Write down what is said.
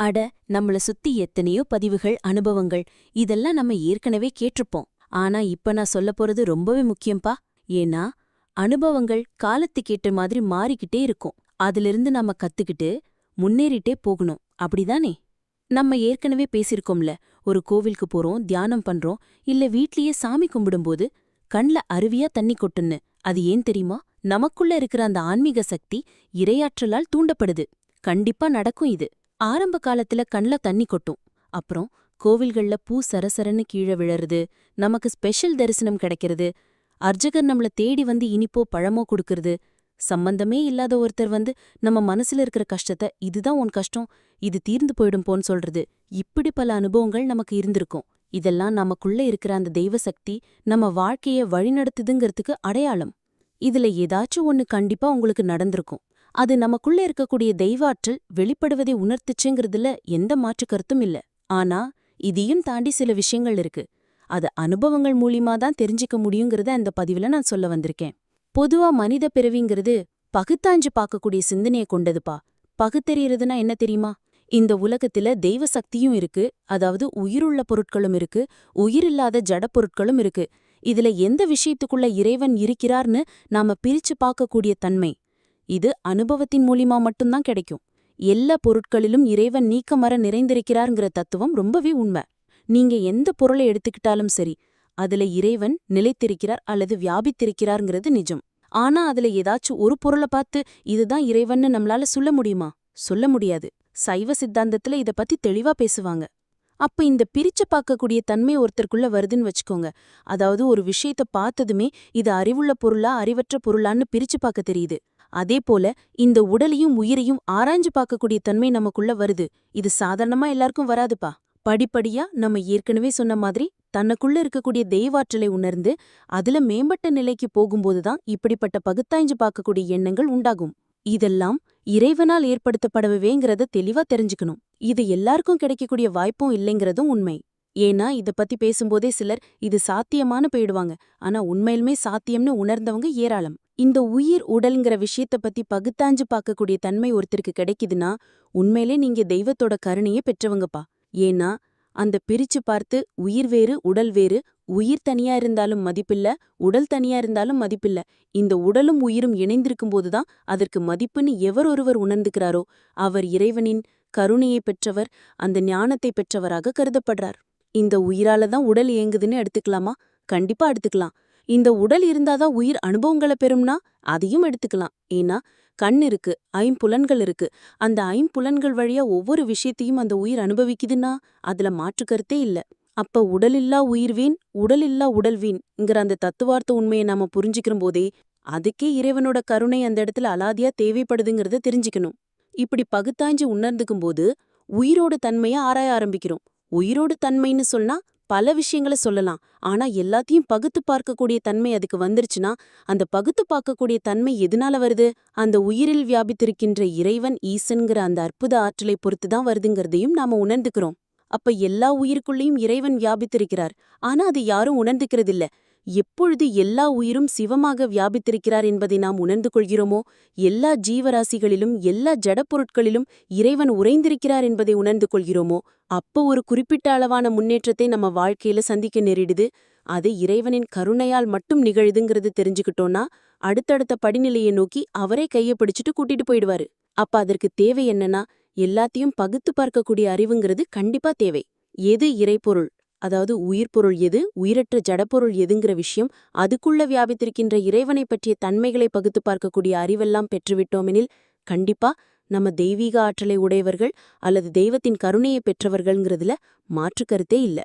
அட நம்மள சுத்தி எத்தனையோ பதிவுகள் அனுபவங்கள் இதெல்லாம் நம்ம ஏற்கனவே கேட்டிருப்போம். ஆனா இப்ப நான் சொல்லப் போறது ரொம்பவே முக்கியம்பா. ஏன்னா அனுபவங்கள் காலத்துக்கேற்ற மாதிரி மாறிக்கிட்டே இருக்கும். அதிலிருந்து நாம கத்துக்கிட்டு முன்னேறிட்டே போகணும். அப்படிதானே? நம்ம ஏற்கனவே பேசியிருக்கோம்ல ஒரு கோவிலுக்கு போறோம் தியானம் பண்றோம் இல்ல வீட்லயே சாமி கும்பிடும்போது கண்ல அருவியா தண்ணி கொட்டுன்னு அது ஏன் தெரியுமா? நமக்குள்ள இருக்கிற அந்த ஆன்மீக சக்தி இரையாற்றலால் தூண்டப்படுது. கண்டிப்பா நடக்கும் இது. ஆரம்ப காலத்துல கண்ல தண்ணி கொட்டும். அப்புறம் கோவில்கள்ல பூ சரசரன்னு கீழே விழறது நமக்கு ஸ்பெஷல் தரிசனம் கிடைக்கிறது அர்ஜகர் நம்மள தேடி வந்து இனிப்போ பழமோ கொடுக்கறது. சம்பந்தமே இல்லாத ஒருத்தர் வந்து நம்ம மனசுல இருக்கிற கஷ்டத்தை இதுதான் உன் கஷ்டம் இது தீர்ந்து போயிடும் போன்னு சொல்றது. இப்படி பல அனுபவங்கள் நமக்கு இருந்திருக்கும். இதெல்லாம் நமக்குள்ள இருக்கிற அந்த தெய்வ சக்தி நம்ம வாழ்க்கைய வழிநடத்துதுங்கிறதுக்கு அடையாளம். இதுல ஏதாச்சும் ஒன்னு கண்டிப்பா உங்களுக்கு நடந்திருக்கும். அது நமக்குள்ள இருக்கக்கூடிய தெய்வாற்றல் வெளிப்படுவதை உணர்த்துச்சுங்கிறதுல எந்த மாற்று கருத்தும் இல்ல. ஆனா இதையும் தாண்டி சில விஷயங்கள் இருக்கு. அது அனுபவங்கள் மூலியமா தான் தெரிஞ்சுக்க முடியுங்கிறத அந்த பதிவுல நான் சொல்ல வந்திருக்கேன். பொதுவா மனித பிறவிங்கிறது பகுத்தாஞ்சு பார்க்கக்கூடிய சிந்தனையை கொண்டதுப்பா. பகுத்தெறியறதுனா என்ன தெரியுமா? இந்த உலகத்துல தெய்வ சக்தியும் இருக்கு அதாவது உயிருள்ள பொருட்களும் இருக்கு உயிரில்லாத ஜட பொருட்களும் இருக்கு. இதுல எந்த விஷயத்துக்குள்ள இறைவன் இருக்கிறார்னு நாம பிரிச்சு பார்க்கக்கூடிய தன்மை இது அனுபவத்தின் மூலியமா மட்டும்தான் கிடைக்கும். எல்லா பொருட்களிலும் இறைவன் நீக்கமர நிறைந்திருக்கிறாருங்கிற தத்துவம் ரொம்பவே உண்மை. நீங்க எந்த பொருளை எடுத்துக்கிட்டாலும் சரி அதுல இறைவன் நிலைத்திருக்கிறார் அல்லது வியாபித்திருக்கிறார்ங்கிறது நிஜம். ஆனா அதுல ஏதாச்சும் ஒரு பொருளை பார்த்து இதுதான் இறைவன்னு நம்மளால சொல்ல முடியுமா? சொல்ல முடியாது. சைவ சித்தாந்தத்துல இத பத்தி தெளிவா பேசுவாங்க. அப்ப இந்த பிரிச்சு பார்க்கக்கூடிய தன்மை ஒருத்தருக்குள்ள வருதுன்னு வச்சுக்கோங்க. அதாவது ஒரு விஷயத்த பார்த்ததுமே இது அறிவுள்ள பொருளா அறிவற்ற பொருளான்னு பிரிச்சு பார்க்க தெரியுது. அதே போல இந்த உடலையும் உயிரையும் ஆராய்ஞ்சு பார்க்கக்கூடிய தன்மை நமக்குள்ள வருது. இது சாதாரணமா எல்லாருக்கும் வராதுப்பா. படிப்படியா நம்ம ஏற்கனவே சொன்ன மாதிரி தனக்குள்ள இருக்கக்கூடிய தெய்வாற்றலை உணர்ந்து அதுல மேம்பட்ட நிலைக்கு போகும்போதுதான் இப்படிப்பட்ட பகுத்தாய்ஞ்சு பார்க்கக்கூடிய எண்ணங்கள் உண்டாகும். இதெல்லாம் இறைவனால் ஏற்படுத்தப்படவேங்கிறத தெளிவா தெரிஞ்சுக்கணும். இது எல்லாருக்கும் கிடைக்கக்கூடிய வாய்ப்பும் இல்லைங்கிறதும் உண்மை. ஏன்னா இத பத்தி பேசும்போதே சிலர் இது சாத்தியமானு போயிடுவாங்க. ஆனா உண்மையிலுமே சாத்தியம்னு உணர்ந்தவங்க ஏராளம். இந்த உயிர் உடல்ங்கிற விஷயத்த பத்தி பகுத்தாஞ்சு பார்க்கக்கூடிய தன்மை ஒருத்தருக்கு கிடைக்குதுன்னா உண்மையிலே நீங்க தெய்வத்தோட கருணையை பெற்றவங்கப்பா. ஏன்னா அந்த பிரிச்சு பார்த்து உயிர் வேறு உடல் வேறு உயிர் தனியா இருந்தாலும் மதிப்பில்ல உடல் தனியா இருந்தாலும் மதிப்பில்ல. இந்த உடலும் உயிரும் இணைந்திருக்கும்போதுதான் அதற்கு மதிப்புன்னு எவர் ஒருவர் உணர்ந்துக்கிறாரோ அவர் இறைவனின் கருணையை பெற்றவர் அந்த ஞானத்தை பெற்றவராக கருதப்படுறார். இந்த உயிரால தான் உடல் இயங்குதுன்னு எடுத்துக்கலாமா? கண்டிப்பா எடுத்துக்கலாம். இந்த உடல் இருந்தாதான் உயிர் அனுபவங்களை பெறும்னா அதையும் எடுத்துக்கலாம். ஏன்னா கண் இருக்கு ஐம்புலன்கள் இருக்கு. அந்த ஐம்புலன்கள் வழியா ஒவ்வொரு விஷயத்தையும் அந்த உயிர் அனுபவிக்குதுன்னா அதுல மாற்றுக்கருத்தே கருத்தே இல்ல. அப்ப உடலில்லா உயிர் வீண் உடலில்லா உடல் வீண்ங்கிற அந்த தத்துவார்த்த உண்மையை நாம புரிஞ்சுக்கிற போதே அதுக்கே இறைவனோட கருணை அந்த இடத்துல அலாதியா தேவைப்படுதுங்கிறத தெரிஞ்சுக்கணும். இப்படி பகுத்தாய்ஞ்சு உணர்ந்துக்கும் போது உயிரோட தன்மையை ஆராய ஆரம்பிக்கிறோம். உயிரோடு தன்மைன்னு சொன்னா பல விஷயங்கள சொல்லலாம். ஆனா எல்லாத்தையும் பகுத்து பார்க்கக்கூடிய தன்மை அதுக்கு வந்துருச்சுன்னா அந்த பகுத்து பார்க்கக்கூடிய தன்மை எதனால வருது? அந்த உயிரில் வியாபித்திருக்கின்ற இறைவன் ஈசன்கிற அந்த அற்புத ஆற்றலை பொறுத்துதான் வருதுங்கிறதையும் நாம உணர்ந்துக்கிறோம். அப்ப எல்லா உயிருக்குள்ளேயும் இறைவன் வியாபித்திருக்கிறார். ஆனா அது யாரும் உணர்ந்துக்கிறதில்ல. எப்பொழுது எல்லா உயிரும் சிவமாக வியாபித்திருக்கிறார் என்பதை நாம் உணர்ந்து கொள்கிறோமோ எல்லா ஜீவராசிகளிலும் எல்லா ஜடப்பொருட்களிலும் இறைவன் உறைந்திருக்கிறார் என்பதை உணர்ந்து கொள்கிறோமோ அப்போ ஒரு குறிப்பிட்ட அளவான முன்னேற்றத்தை நம்ம வாழ்க்கையில சந்திக்க நேரிடுது. அது இறைவனின் கருணையால் மட்டும் நிகழுதுங்கிறது தெரிஞ்சுக்கிட்டோம்னா அடுத்தடுத்த படிநிலையை நோக்கி அவரே கைய பிடிச்சிட்டு கூட்டிட்டு போயிடுவாரு. அப்ப அதற்கு தேவை என்னன்னா எல்லாத்தையும் பகுத்து பார்க்கக்கூடிய அறிவுங்கிறது கண்டிப்பா தேவை. எது இறைப்பொருள்? அதாவது உயிர் பொருள் எது உயிரற்ற ஜடப்பொருள் எதுங்கிற விஷயம் அதுக்குள்ள வியாபித்திருக்கின்ற இறைவனை பற்றிய தன்மைகளை பகுத்து பார்க்கக்கூடிய அறிவெல்லாம் பெற்றுவிட்டோமெனில் கண்டிப்பா நம்ம தெய்வீக ஆற்றலை உடையவர்கள் அல்லது தெய்வத்தின் கருணையை பெற்றவர்கள்ங்கிறதுல மாற்று கருத்தே இல்ல.